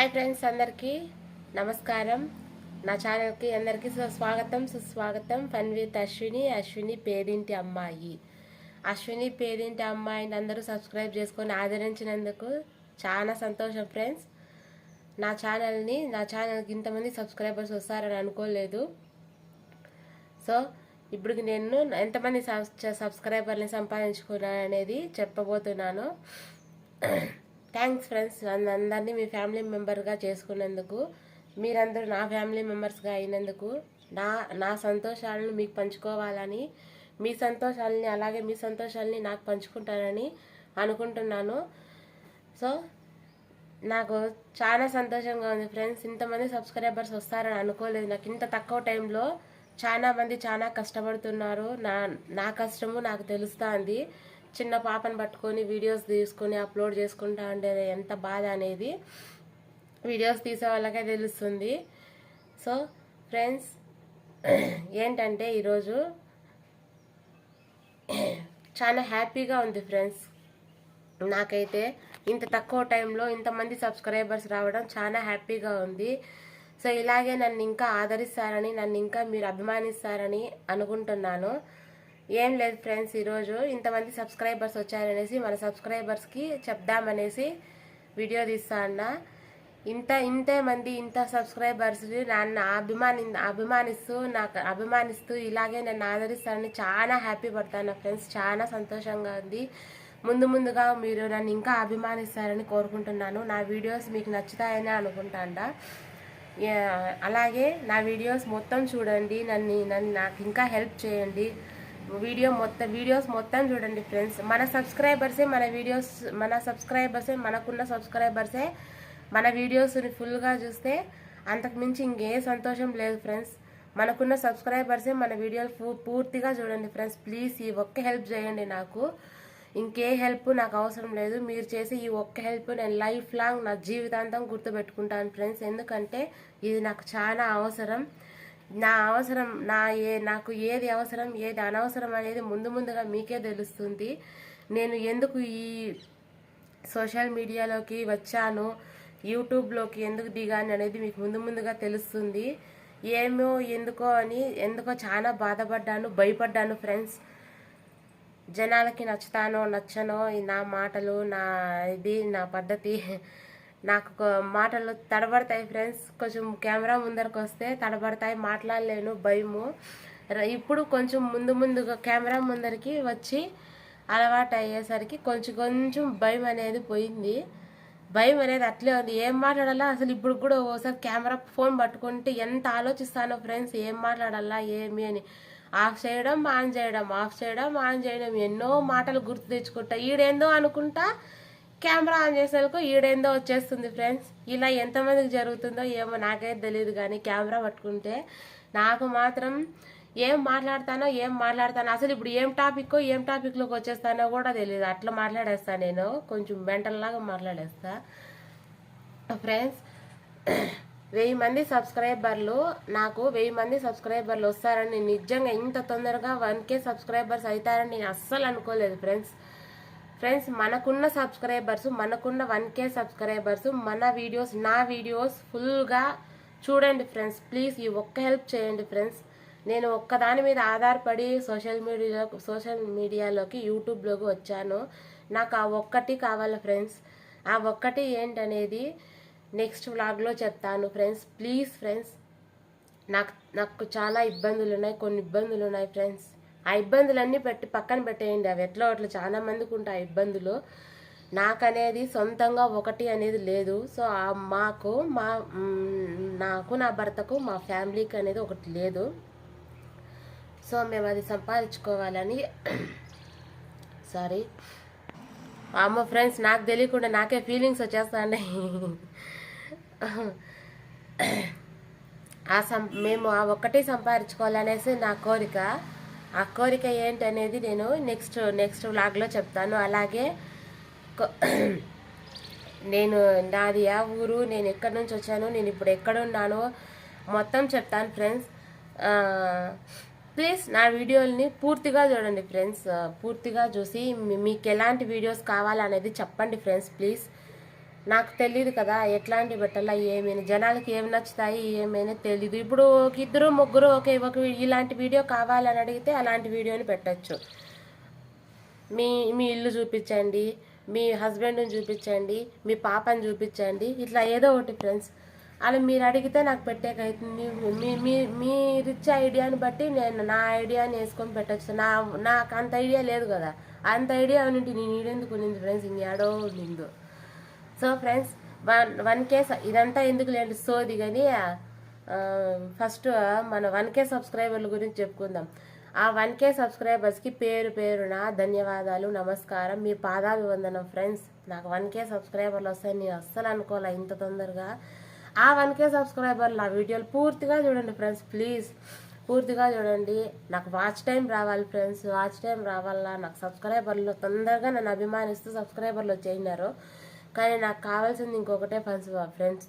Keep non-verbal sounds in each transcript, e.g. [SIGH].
Hi friends అందరికీ నమస్కారం. నా ఛానల్కి అందరికీ స్వాగతం సుస్వాగతం. Fun with Ashwini. అశ్విని పేరింటి అమ్మాయి. అశ్విని పేరింటి అమ్మాయిని అందరూ సబ్స్క్రైబ్ చేసుకొని ఆదరించినందుకు చాలా సంతోషం ఫ్రెండ్స్. నా ఛానల్ని నా ఛానల్కి ఇంతమంది సబ్స్క్రైబర్స్ వస్తారని అనుకోలేదు. సో ఇప్పుడు నేను ఎంతమంది సబ్స్క్రైబర్ని సంపాదించుకున్నాను అనేది చెప్పబోతున్నాను. థ్యాంక్స్ ఫ్రెండ్స్ అందరినీ మీ ఫ్యామిలీ మెంబర్గా చేసుకున్నందుకు మీరందరూ నా ఫ్యామిలీ మెంబర్స్గా అయినందుకు నా నా సంతోషాలను మీకు పంచుకోవాలని మీ సంతోషాలని అలాగే మీ సంతోషాలని నాకు పంచుకుంటానని అనుకుంటున్నాను. సో నాకు చాలా సంతోషంగా ఉంది ఫ్రెండ్స్. ఇంతమంది సబ్స్క్రైబర్స్ వస్తారని అనుకోలేదు. నాకు ఇంత తక్కువ టైంలో చాలా మంది చాలా కష్టపడుతున్నారు. నా నా కష్టము నాకు తెలుస్తుంది. చిన్న పాపను పట్టుకొని వీడియోస్ తీసుకొని అప్లోడ్ చేసుకుంటా ఉండేది ఎంత బాధ అనేది వీడియోస్ తీసే వాళ్ళకే తెలుస్తుంది. సో ఫ్రెండ్స్ ఏంటంటే ఈరోజు చాలా హ్యాపీగా ఉంది ఫ్రెండ్స్. నాకైతే ఇంత తక్కువ టైంలో ఇంతమంది సబ్స్క్రైబర్స్ రావడం చాలా హ్యాపీగా ఉంది. సో ఇలాగే నన్ను ఇంకా ఆదరిస్తారని నన్ను ఇంకా మీరు అభిమానిస్తారని అనుకుంటున్నాను. ఏం లేదు ఫ్రెండ్స్ ఈరోజు ఇంతమంది సబ్స్క్రైబర్స్ వచ్చారనేసి మన సబ్స్క్రైబర్స్కి చెప్దామనేసి వీడియో తీస్తా అన్న. ఇంత ఇంతే మంది ఇంత సబ్స్క్రైబర్స్ నన్ను అభిమాని అభిమానిస్తూ నాకు అభిమానిస్తూ ఇలాగే నన్ను ఆదరిస్తానని చాలా హ్యాపీ పడతాను ఫ్రెండ్స్ చాలా సంతోషంగా ఉంది. ముందు ముందుగా మీరు నన్ను ఇంకా అభిమానిస్తారని కోరుకుంటున్నాను. నా వీడియోస్ మీకు నచ్చుతాయని అనుకుంటాండా. అలాగే నా వీడియోస్ మొత్తం చూడండి. నన్ను నన్ను నాకు ఇంకా హెల్ప్ చేయండి. వీడియో మొత్తం వీడియోస్ మొత్తం చూడండి ఫ్రెండ్స్. మన సబ్స్క్రైబర్సే మన వీడియోస్ మన సబ్స్క్రైబర్సే మనకున్న సబ్స్క్రైబర్సే మన వీడియోస్ని ఫుల్గా చూస్తే అంతకుమించి ఇంకే సంతోషం లేదు ఫ్రెండ్స్. మనకున్న సబ్స్క్రైబర్సే మన వీడియోలు పూ- పూర్తిగా చూడండి ఫ్రెండ్స్. ప్లీజ్ ఈ ఒక్క హెల్ప్ చేయండి నాకు. ఇంకే హెల్ప్ నాకు అవసరం లేదు. మీరు చేసే ఈ ఒక్క హెల్ప్ నేను లైఫ్ లాంగ్ నా జీవితాంతం గుర్తుపెట్టుకుంటాను ఫ్రెండ్స్. ఎందుకంటే ఇది నాకు చాలా అవసరం. నా అవసరం నా ఏ నాకు ఏది అవసరం ఏది అనవసరం అనేది ముందు ముందుగా మీకే తెలుస్తుంది. నేను ఎందుకు ఈ సోషల్ మీడియాలోకి వచ్చాను యూట్యూబ్లోకి ఎందుకు దిగాను అనేది మీకు ముందు ముందుగా తెలుస్తుంది. ఏమో ఎందుకో అని ఎందుకో చాలా బాధపడ్డాను భయపడ్డాను ఫ్రెండ్స్. జనాలకి నచ్చుతానో నచ్చనో నా మాటలు నా ఇది నా పద్ధతి నాకు మాటలు తడబడతాయి ఫ్రెండ్స్. కొంచెం కెమెరా ముందరకు వస్తే తడబడతాయి మాట్లాడలేను భయము. ఇప్పుడు కొంచెం ముందు ముందుగా కెమెరా ముందరికి వచ్చి అలవాటు అయ్యేసరికి కొంచెం కొంచెం భయం అనేది పోయింది. భయం అనేది అట్లే ఉంది. ఏం మాట్లాడాలా? అసలు ఇప్పుడు కూడా ఓసారి కెమెరా ఫోన్ పట్టుకుంటే ఎంత ఆలోచిస్తానో ఫ్రెండ్స్. ఏం మాట్లాడాలా? ఏమి అని. ఆఫ్ చేయడం ఆన్ చేయడం ఆఫ్ చేయడం ఆన్ చేయడం. ఎన్నో మాటలు గుర్తు తెచ్చుకుంటా. ఈడేందో అనుకుంటా కెమెరా ఆన్ చేసేందుకు ఈడేందో వచ్చేస్తుంది ఫ్రెండ్స్. ఇలా ఎంతమందికి జరుగుతుందో ఏమో నాకైతే తెలియదు కానీ కెమెరా పట్టుకుంటే నాకు మాత్రం ఏం మాట్లాడతానో ఏం మాట్లాడతానో అసలు ఇప్పుడు ఏం టాపిక్ ఏం టాపిక్లోకి వచ్చేస్తానో కూడా తెలియదు అట్లా మాట్లాడేస్తాను నేను. కొంచెం మెంటల్లాగా మాట్లాడేస్తా. ఫ్రెండ్స్ వెయ్యి మంది సబ్స్క్రైబర్లు నాకు వెయ్యి మంది సబ్స్క్రైబర్లు వస్తారని నిజంగా ఇంత తొందరగా వన్ కే సబ్స్క్రైబర్స్ అవుతారని నేను అస్సలు అనుకోలేదు ఫ్రెండ్స్. ఫ్రెండ్స్ మనకున్న సబ్స్క్రైబర్స్ మనకున్న వన్ కే సబ్స్క్రైబర్స్ మన వీడియోస్ నా వీడియోస్ ఫుల్గా చూడండి ఫ్రెండ్స్ ప్లీజ్ ఈ ఒక్క హెల్ప్ చేయండి ఫ్రెండ్స్ నేను ఒక్కదాని మీద ఆధారపడి సోషల్ మీడియాలో సోషల్ మీడియాలోకి యూట్యూబ్లోకి వచ్చాను. నాకు ఆ ఒక్కటి కావాలి ఫ్రెండ్స్ ఆ ఒక్కటి ఏంటనేది నెక్స్ట్ వ్లాగ్లో చెప్తాను ఫ్రెండ్స్ ప్లీజ్ ఫ్రెండ్స్ నాకు నాకు చాలా ఇబ్బందులు ఉన్నాయి కొన్ని ఇబ్బందులు ఉన్నాయి ఫ్రెండ్స్ ఆ ఇబ్బందులన్నీ పెట్టి పక్కన పెట్టేయండి. అవి ఎట్లా అట్లా చాలా మందికి ఉంటాయి ఆ ఇబ్బందులు. నాకనేది సొంతంగా ఒకటి అనేది లేదు. సో ఆ మాకు మా నాకు నా భర్తకు మా ఫ్యామిలీకి అనేది ఒకటి లేదు. సో మేము అది సంపాదించుకోవాలని సారీ. అమ్మ ఫ్రెండ్స్ నాకు తెలియకుండా నాకే ఫీలింగ్స్ వచ్చేస్తాయి ఆ సం మేము ఆ ఒక్కటి సంపాదించుకోవాలనేసి నా కోరిక. ఆ కోరిక ఏంటనేది నేను నెక్స్ట్ నెక్స్ట్ వ్లాగ్లో చెప్తాను. అలాగే నేను నాది ఆ ఊరు నేను ఎక్కడి నుంచి వచ్చాను నేను ఇప్పుడు ఎక్కడున్నానో మొత్తం చెప్తాను ఫ్రెండ్స్ ప్లీజ్ నా వీడియోల్ని పూర్తిగా చూడండి ఫ్రెండ్స్ పూర్తిగా చూసి మీకు ఎలాంటి వీడియోస్ కావాలనేది చెప్పండి ఫ్రెండ్స్ ప్లీజ్ నాకు తెలియదు కదా ఎట్లాంటి పెట్టాలా ఏమైనా జనాలకి ఏమి నచ్చుతాయి ఏమైనా తెలియదు ఇప్పుడు ఒక ఇద్దరు ముగ్గురు ఒక ఒక ఇలాంటి వీడియో కావాలని అడిగితే అలాంటి వీడియోని పెట్టచ్చు. మీ మీ ఇల్లు చూపించండి మీ హస్బెండ్ని చూపించండి మీ పాపని చూపించండి ఇట్లా ఏదో ఒకటి ఫ్రెండ్స్. అలా మీరు అడిగితే నాకు పెట్టేకైతుంది. మీ మీ మీరు ఇచ్చే ఐడియాని బట్టి నేను నా ఐడియాని వేసుకొని పెట్టచ్చు. నా నాకు అంత ఐడియా లేదు కదా. అంత ఐడియా ఉన్నింటి నేను ఈడెందుకు ఉన్నింది ఫ్రెండ్స్? ఇంకేడో ఉండిందో. So friends one one K ఇదంతా ఎందుకు లేండి సోది కానీ ఫస్ట్ మన వన్ కే సబ్స్క్రైబర్ల గురించి చెప్పుకుందాం. ఆ వన్ కే సబ్స్క్రైబర్స్కి పేరు పేరున ధన్యవాదాలు నమస్కారం మీ పాదాభివందనం ఫ్రెండ్స్. నాకు వన్ కే సబ్స్క్రైబర్లు వస్తాయి నేను అస్సలు అనుకోలే ఇంత తొందరగా. ఆ వన్ కే సబ్స్క్రైబర్లు నా వీడియోలు పూర్తిగా చూడండి ఫ్రెండ్స్ ప్లీజ్. పూర్తిగా చూడండి. నాకు వాచ్ టైం రావాలి ఫ్రెండ్స్ వాచ్ టైం రావాలా నాకు సబ్స్క్రైబర్లు తొందరగా నన్ను అభిమానిస్తూ సబ్స్క్రైబర్లు వచ్చేసినారు. కానీ నాకు కావాల్సింది ఇంకొకటే ఫ్రెండ్స్ ఫ్రెండ్స్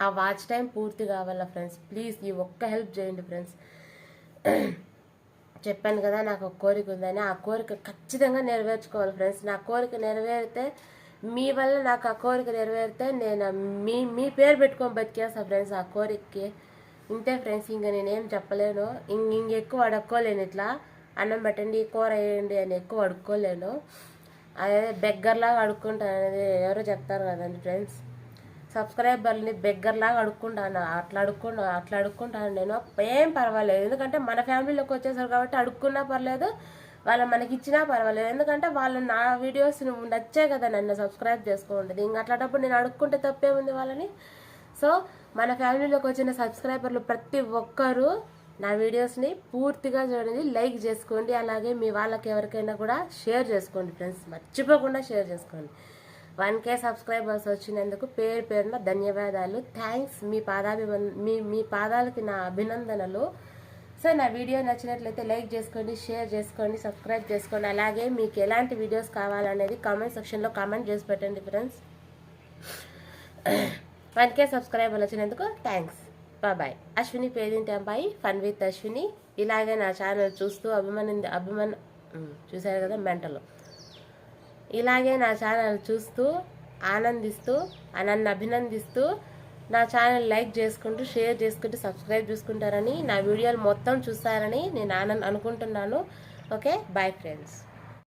ఆ వాచ్ టైం పూర్తి కావాలా ఫ్రెండ్స్ ప్లీజ్ ఈ ఒక్క హెల్ప్ చేయండి ఫ్రెండ్స్ [CLEARS THROAT] చెప్పాను కదా నాకు ఒక కోరిక ఉందని. ఆ కోరిక ఖచ్చితంగా నెరవేర్చుకోవాలి ఫ్రెండ్స్ నా కోరిక నెరవేరితే మీ వల్ల నాకు ఆ కోరిక నెరవేరితే నేను మీ మీ పేరు పెట్టుకొని బతికేస్తా ఫ్రెండ్స్ ఆ కోరికకి. ఇంతే ఫ్రెండ్స్ ఇంకా నేనేం చెప్పలేను. ఇంక ఇంక ఎక్కువ అడుక్కోలేను ఇట్లా. అన్నం పెట్టండి కూర వేయండి అని ఎక్కువ అడుక్కోలేను. అదే బెగ్గర్లాగా అడుక్కుంటాను అనేది ఎవరో చెప్తారు కదండి ఫ్రెండ్స్. సబ్స్క్రైబర్ని బెగ్గర్లాగా అడుక్కుంటాను. అట్లా అడుక్కుంటా అట్లా అడుక్కుంటాను నేను. ఏం పర్వాలేదు. ఎందుకంటే మన ఫ్యామిలీలోకి వచ్చేసారు కాబట్టి అడుక్కున్నా పర్లేదు వాళ్ళు మనకి ఇచ్చినా పర్వాలేదు. ఎందుకంటే వాళ్ళు నా వీడియోస్ నచ్చే కదా నన్ను సబ్స్క్రైబ్ చేసుకోండి ఇంక అట్లాంటప్పుడు నేను అడుక్కుంటే తప్పే ఉంది వాళ్ళని? సో మన ఫ్యామిలీలోకి వచ్చిన సబ్స్క్రైబర్లు ప్రతి ఒక్కరూ నా వీడియోస్ని పూర్తిగా చూడండి లైక్ చేసుకోండి అలాగే మీ వాళ్ళకి ఎవరికైనా కూడా షేర్ చేసుకోండి ఫ్రెండ్స్. మర్చిపోకుండా షేర్ చేసుకోండి. వన్ కే సబ్స్క్రైబర్స్ వచ్చినందుకు పేరు పేరున ధన్యవాదాలు. థ్యాంక్స్ మీ పాదాభివన్ మీ మీ పాదాలకి నా అభినందనలు. సో నా వీడియో నచ్చినట్లయితే లైక్ చేసుకోండి షేర్ చేసుకోండి సబ్స్క్రైబ్ చేసుకోండి. అలాగే మీకు ఎలాంటి వీడియోస్ కావాలనేది కామెంట్ సెక్షన్లో కామెంట్ చేసి పెట్టండి ఫ్రెండ్స్. వన్ కే సబ్స్క్రైబర్లు వచ్చినందుకు థ్యాంక్స్ బాయ్. అశ్విని పేదింటి అబ్బాయి? Fun with Ashwini. ఇలాగే నా ఛానల్ చూస్తూ అభిమాని అభిమాన్ చూశారు కదా మెంటలు. ఇలాగే నా ఛానల్ చూస్తూ ఆనందిస్తూ నన్ను అభినందిస్తూ నా ఛానల్ లైక్ చేసుకుంటూ షేర్ చేసుకుంటూ సబ్స్క్రైబ్ చేసుకుంటారని నా వీడియోలు మొత్తం చూస్తారని నేను ఆనంద్ అనుకుంటున్నాను. Okay bye friends